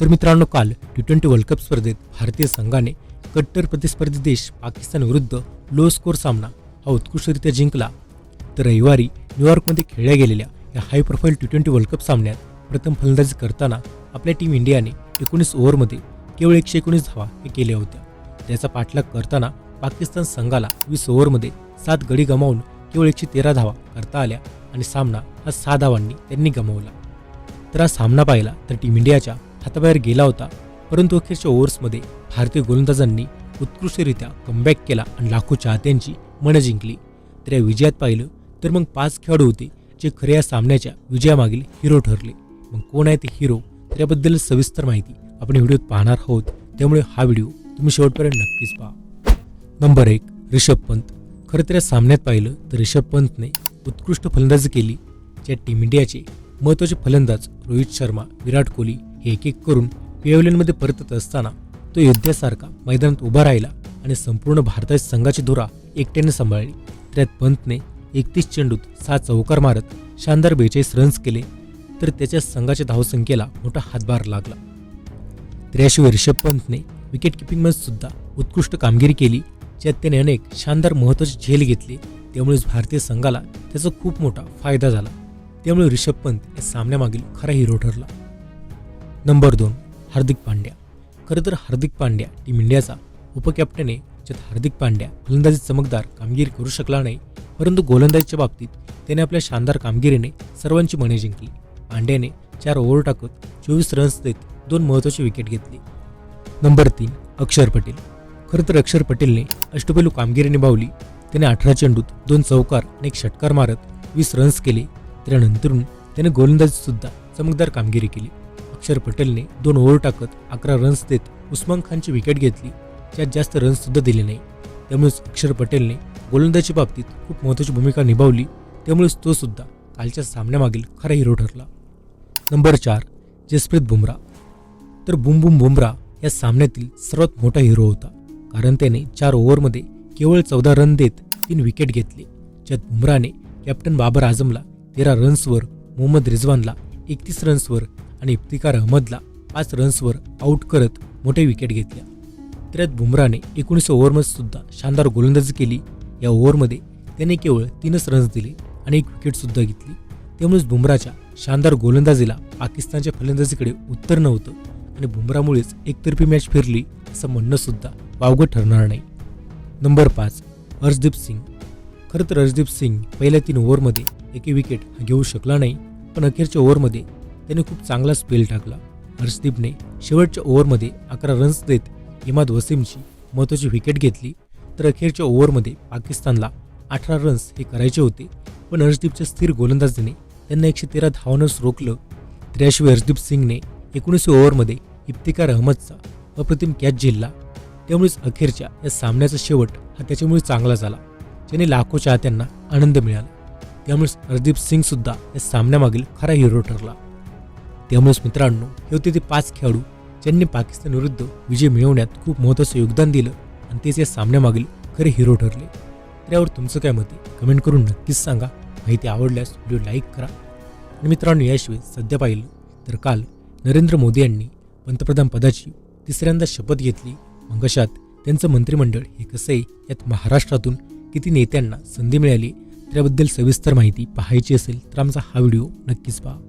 तर मित्रांनो काल टी ट्वेंटी वर्ल्ड कप स्पर्धेत भारतीय संघाने कट्टर प्रतिस्पर्धी देश पाकिस्तान विरुद्ध लो स्कोर सामना हा उत्कृष्टरित्या जिंकला. तर रविवारी न्यूयॉर्कमध्ये खेळल्या गेलेल्या या high profile T twenty world cup सामन्यात प्रथम फलंदाजी करताना आपल्या टीम इंडियाने एकोणीस ओव्हरमध्ये केवळ एकशे एकोणीस धावा हे केल्या होत्या. त्याचा पाठलाग करताना पाकिस्तान संघाला वीस ओव्हरमध्ये सात गडी गमावून केवळ एकशे तेरा धावा करता आल्या आणि सामना हा सहा धावांनी त्यांनी गमावला. तर हा सामना पाहिला तर टीम इंडियाच्या हाताबाहेर गेला होता परंतु अखेरच्या ओव्हर्समध्ये भारतीय गोलंदाजांनी उत्कृष्टरित्या कमबॅक केला आणि लाखो चाहत्यांची मनं जिंकली. तर या विजयात पाहिलं तर मग पाच खेळाडू होते जे खऱ्या या सामन्याच्या विजयामागील हिरो ठरले. मग कोण आहे ते हिरो तर याबद्दल सविस्तर माहिती आपण व्हिडिओत पाहणार आहोत. त्यामुळे हा व्हिडिओ तुम्ही शेवटपर्यंत नक्कीच पहा. नंबर एक रिषभ पंत. खरं तर या सामन्यात पाहिलं तर रिषभ पंतने उत्कृष्ट फलंदाजी केली. ज्या टीम इंडियाचे महत्त्वाचे फलंदाज रोहित शर्मा विराट कोहली हे एक एक करून पेव्हलियनमध्ये परतत असताना तो योद्ध्यासारखा मैदानात उभा राहिला आणि संपूर्ण भारताच्या संघाची धुरा एकट्याने सांभाळली. त्यात पंतने एकतीस चेंडूत सहा चौकार मारत शानदार बेचाळीस रन्स केले तर त्याच्या संघाच्या धावसंख्येला मोठा हातभार लागला. त्र्याशिवाय रिषभ पंतने विकेट किपिंगमध्ये सुद्धा उत्कृष्ट कामगिरी केली ज्यात त्याने अनेक शानदार महत्त्वाचे झेल घेतले. त्यामुळेच भारतीय संघाला त्याचा खूप मोठा फायदा झाला. त्यामुळे रिषभ पंत या सामन्यामागील खरा हिरो ठरला. नंबर दोन हार्दिक पांड्या. खरं तर हार्दिक पांड्या टीम इंडियाचा उपकॅप्टन आहे. ज्यात हार्दिक पांड्या फलंदाजी चमकदार कामगिरी करू शकला नाही. परंतु गोलंदाजीच्या बाबतीत त्याने आपल्या शानदार कामगिरीने सर्वांची मने जिंकली. पांड्याने चार ओव्हर टाकत चोवीस रन्स देत दोन महत्त्वाचे विकेट घेतले. नंबर तीन अक्षर पटेल. खरं तर अक्षर पटेलने अष्टपैलू कामगिरी निभावली. त्याने अठरा चेंडूत दोन चौकार आणि एक षटकार मारत वीस रन्स केले. त्यानंतरून त्याने गोलंदाजीत सुद्धा चमकदार कामगिरी केली. अक्षर पटेलने दोन ओव्हर टाकत अकरा रन्स देत उस्मान खानची विकेट घेतली. ज्यात जास्त रन्ससुद्धा दिले नाही. त्यामुळेच अक्षर पटेलने गोलंदाजीच्या बाबतीत खूप महत्त्वाची भूमिका निभावली. त्यामुळेच तो सुद्धा कालच्या सामन्यामागील खरा हिरो ठरला. नंबर चार जसप्रीत बुमरा तर बुम बुम बुमरा या सामन्यातील सर्वात मोठा हिरो होता. कारण त्याने चार ओव्हरमध्ये केवळ चौदा रन देत तीन विकेट घेतले. ज्यात बुमराने कॅप्टन बाबर आझमला तेरा रन्सवर मोहम्मद रिझवानला एकतीस रन्सवर आणि इफ्तिकार अहमदला पाच रन्सवर आऊट करत मोठे विकेट घेतल्या त्यात बुमराने एकोणीस ओव्हरमध्ये सुद्धा शानदार गोलंदाजी केली. या ओव्हरमध्ये त्याने केवळ तीनच रन्स दिले आणि एक विकेटसुद्धा घेतली. त्यामुळेच बुमराच्या शानदार गोलंदाजीला पाकिस्तानच्या फलंदाजीकडे उत्तर नव्हतं आणि बुमरामुळेच एकतर्फी मॅच फिरली असं म्हणणं सुद्धा वावगं ठरणार नाही. नंबर पाच हर्षदीप सिंग. खरं तर हर्षदीप सिंग पहिल्या तीन ओव्हरमध्ये एके विकेट घेऊ शकला नाही पण अखेरच्या ओव्हरमध्ये त्याने खूप चांगला स्पेल टाकला. हर्षदीपने शेवटच्या ओव्हरमध्ये अकरा रन्स देत इमाद वसीमची महत्त्वाची विकेट घेतली. तर अखेरच्या ओव्हरमध्ये पाकिस्तानला अठरा रन्स हे करायचे होते. पण हर्षदीपच्या स्थिर गोलंदाजीने त्यांना एकशे तेरा धावनच रोखलं. तर हर्षदीप सिंगने एकोणीस ओव्हरमध्ये इफ्तिकार अहमदचा अप्रतिम कॅच झेलला. त्यामुळेच अखेरच्या या सामन्याचा शेवट हा त्याच्यामुळे चांगला झाला ज्याने लाखो चाहत्यांना आनंद मिळाला. त्यामुळेच हरदीप सिंग सुद्धा या सामन्यामागील खरा हिरो ठरला. त्यामुळेच मित्रांनो हे होते ते पाच खेळाडू ज्यांनी पाकिस्तान विरुद्ध विजय मिळवण्यात खूप महत्त्वाचं योगदान दिलं आणि तेच या सामन्यामागील खरे हिरो ठरले. तर यावर तुमचं काय मत आहे? कमेंट करून नक्कीच सांगा. माहिती आवडल्यास व्हिडिओ लाईक करा. आणि मित्रांनो याशिवाय सध्या पाहिलं तर काल नरेंद्र मोदी यांनी पंतप्रधान पदाची तिसऱ्यांदा शपथ घेतली. मग अशात त्यांचं मंत्रिमंडळ हे कसं आहे? यात महाराष्ट्रातून किती नेत्यांना संधी मिळाली? त्याबद्दल सविस्तर माहिती पाहायची असेल तर आमचा हा व्हिडिओ नक्कीच पहा.